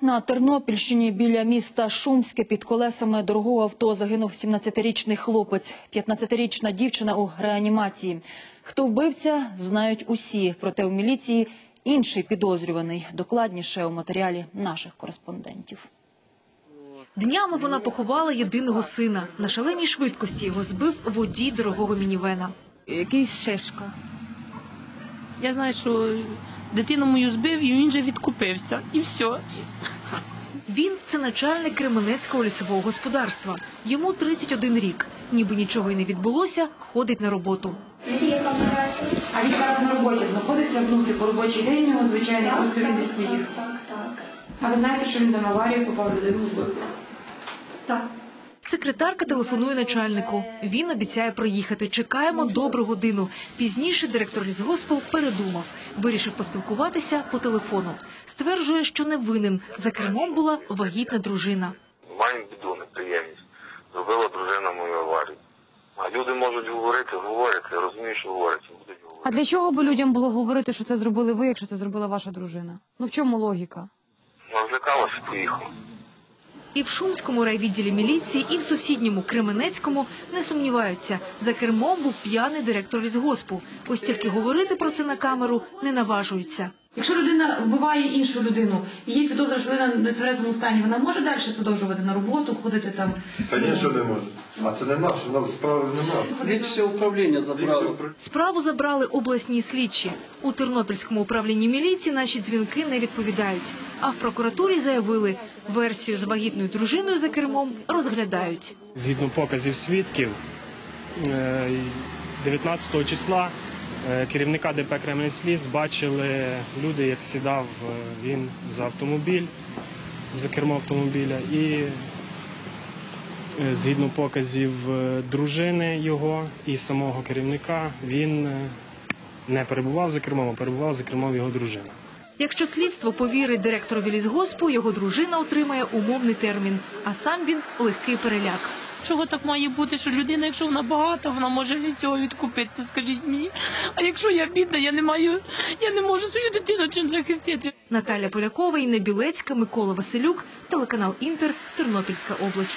На Тернопільщині біля міста Шумське під колесами дорогого авто загинув 17-річний хлопець, 15-річна дівчина у реанімації. Хто вбивця, знають усі. Проте у міліції інший підозрюваний. Докладніше у матеріалі наших кореспондентів. Днями вона поховала єдиного сина. На шаленій швидкості його збив водій дорогого мінівена. якийсь шишка. Я знаю, що дитину мою збив, і він же відкупився. І все. Він – це начальник Кременецького лісового господарства. Йому 31 рік. Ніби нічого й не відбулося, ходить на роботу. А він зараз на роботі знаходиться, ну, типу робочий день у нього звичайний, просто він приїхав. Так, так. А ви знаєте, що він там в аварію попав людину вбив? Так. Секретарка телефонує начальнику. Він обіцяє приїхати. Чекаємо добру годину. Пізніше директор лісгоспу передумав. Вирішив поспілкуватися по телефону. Стверджує, що не винен. За кермом була вагітна дружина. Маю біду, неприємність. Зробила дружина мою аварію. А люди можуть говорити, говорять, я розумію, що говорять, будуть говорити. А для чого би людям було говорити, що це зробили ви, якщо це зробила ваша дружина? Ну в чому логіка? Ну, злякалася, поїхала. І в Шумському райвідділі міліції, і в сусідньому Кременецькому не сумніваються. За кермом був п'яний директор лісгоспу. Ось тільки говорити про це на камеру не наважуються. Якщо людина вбиває іншу людину, їй підозра, що вона в нетверезому стані, вона може далі продовжувати на роботу, ходити там. Звісно, не може. А це не наше, у нас справи немає. Слідче управління забрало. Справу забрали обласні слідчі. У Тернопільському управлінні міліції наші дзвінки не відповідають. А в прокуратурі заявили, версію з вагітною дружиною за кермом розглядають. Згідно показів свідків, е, 19 числа е, керівника ДП Кременець-Ліс бачили люди, як сідав е, він за автомобіль, за кермо автомобіля, і е, згідно показів е, дружини його і самого керівника, він е, не перебував за кермом, а перебував за кермом його дружина. Якщо слідство повірить директорові лісгоспу, його дружина отримає умовний термін, а сам він легкий переляк. Чого так має бути, що людина, якщо вона багата, вона може від цього відкупитися, скажіть мені. А якщо я бідна, я не маю, я не можу свою дитину чим захистити. Наталя Полякова, Інна Білецька, Микола Василюк, телеканал Інтер, Тернопільська область.